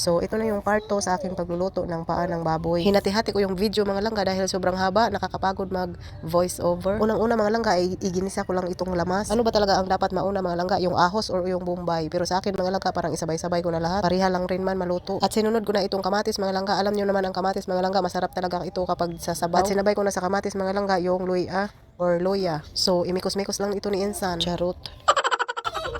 So ito na yung part 2 sa aking pagluluto ng paa ng baboy. Hinati-hati ko yung video mga langga dahil sobrang haba, nakakapagod mag voice over. Unang-una mga langga ay iginisa ko lang itong lamas. Ano ba talaga ang dapat mauna mga langga, yung ahos or yung bombay? Pero sa akin mga langga parang isabay-sabay ko na lahat. Pariha lang rin man maluto. At sinunod ko na itong kamatis mga langga. Alam nyo naman ang kamatis mga langga, masarap talaga ito kapag sa sabaw. At sinabay ko na sa kamatis mga langga yung luya or loya. So imikos-mikos lang ito ni Insan. Charot.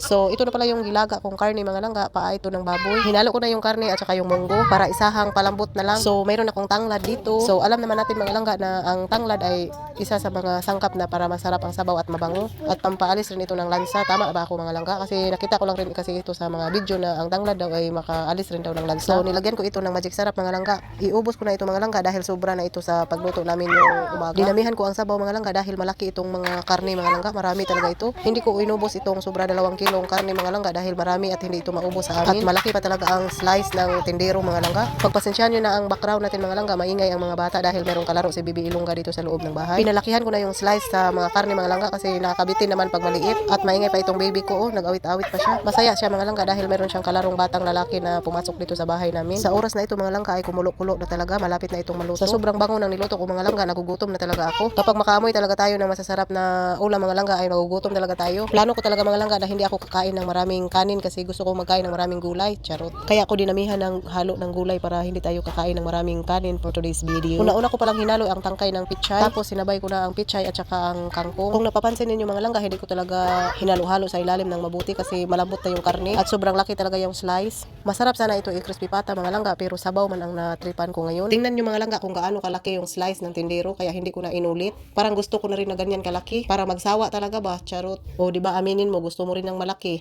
So, ito na pala yung gilaga kong karne mga langga, paa ito ng baboy. Hinalo ko na yung karne at saka yung munggo para isahang palambot na lang. So, mayroon akong tanglad dito. So, alam naman natin mga langga na ang tanglad ay isa sa mga sangkap na para masarap ang sabaw at mabango. At pampaalis rin ito ng lansa. Tama ba ako mga langga? Kasi nakita ko lang rin kasi ito sa mga video na ang tanglad daw ay makaalis rin daw ng lansa. So, nilagyan ko ito ng magic sarap mga langga. Iubos ko na ito mga langga dahil sobra na ito sa pagluto namin yung umaga. Dinamihan ko ang sabaw mga langga dahil malaki itong mga karne mga langga. Marami talaga ito. Hindi ko inubos itong sobra dalawang kilong karne mga langga dahil marami at hindi ito maubos sa amin. At malaki pa talaga ang slice ng tindero mga langga. Pagpasensyahan nyo na ang background natin mga langga, maingay ang mga bata dahil merong kalaro si Bibi Ilongga dito sa loob ng bahay. Pinalakihan ko na yung slice sa mga karne mga langga kasi nakakabitin naman pag maliit. At maingay pa itong baby ko, oh, nag-awit-awit pa siya. Masaya siya mga langga dahil meron siyang kalarong batang lalaki na pumasok dito sa bahay namin. Sa oras na ito mga langga ay kumulo-kulo na talaga, malapit na itong maluto. Sa sobrang bango ng niluto ko mga langga, nagugutom na talaga ako. Kapag makaamoy talaga tayo ng masasarap na ulam mga langga ay nagugutom talaga tayo. Plano ko talaga mga langga na hindi ako kakain ng maraming kanin kasi gusto ko magkain ng maraming gulay. Charot. Kaya ako dinamihan ng halo ng gulay para hindi tayo kakain ng maraming kanin for today's video. Una-una ko palang hinalo ang tangkay ng pichay. Tapos sinabay ko na ang pichay at saka ang kangkong. Kung napapansin ninyo mga langga, hindi ko talaga hinalo-halo sa ilalim ng mabuti kasi malambot na yung karne at sobrang laki talaga yung slice. Masarap sana ito i-crispy pata mga langga pero sabaw man ang natripan ko ngayon. Tingnan nyo mga langga kung gaano kalaki yung slice ng tindero kaya hindi ko na inulit. Parang gusto ko na rin na ganyan kalaki para magsawa talaga ba, charot. O di ba aminin mo gusto mo rin ng malaki.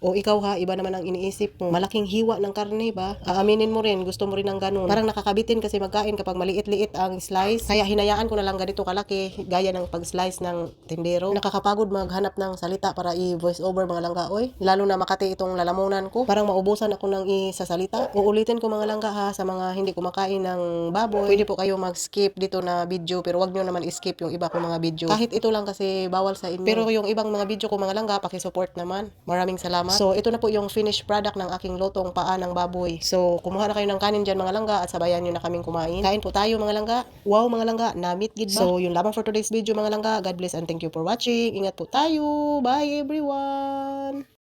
O ikaw ha, iba naman ang iniisip mo. Malaking hiwa ng karne ba? Aaminin mo rin, gusto mo rin ng ganun. Parang nakakabitin kasi magkain kapag maliit-liit ang slice. Kaya hinayaan ko na lang ganito kalaki, gaya ng pag-slice ng tindero. Nakakapagod maghanap ng salita para i-voice over mga langga, oy. Lalo na makati itong lalamunan ko. Parang maubusan ako ng isasalita. Uulitin ko mga langga ha, sa mga hindi kumakain ng baboy. Pwede po kayo mag-skip dito na video, pero wag nyo naman i-skip yung iba kong mga video. Kahit ito lang kasi bawal sa inyo. Pero yung ibang mga video ko mga langga, pakisupport naman. Maraming salamat. So, ito na po yung finished product ng aking lutong paa ng baboy. So, kumuha na kayo ng kanin dyan mga langga at sabayan nyo na kaming kumain. Kain po tayo mga langga. Wow mga langga, namit gid ba? So, yun lamang for today's video mga langga. God bless and thank you for watching. Ingat po tayo. Bye everyone!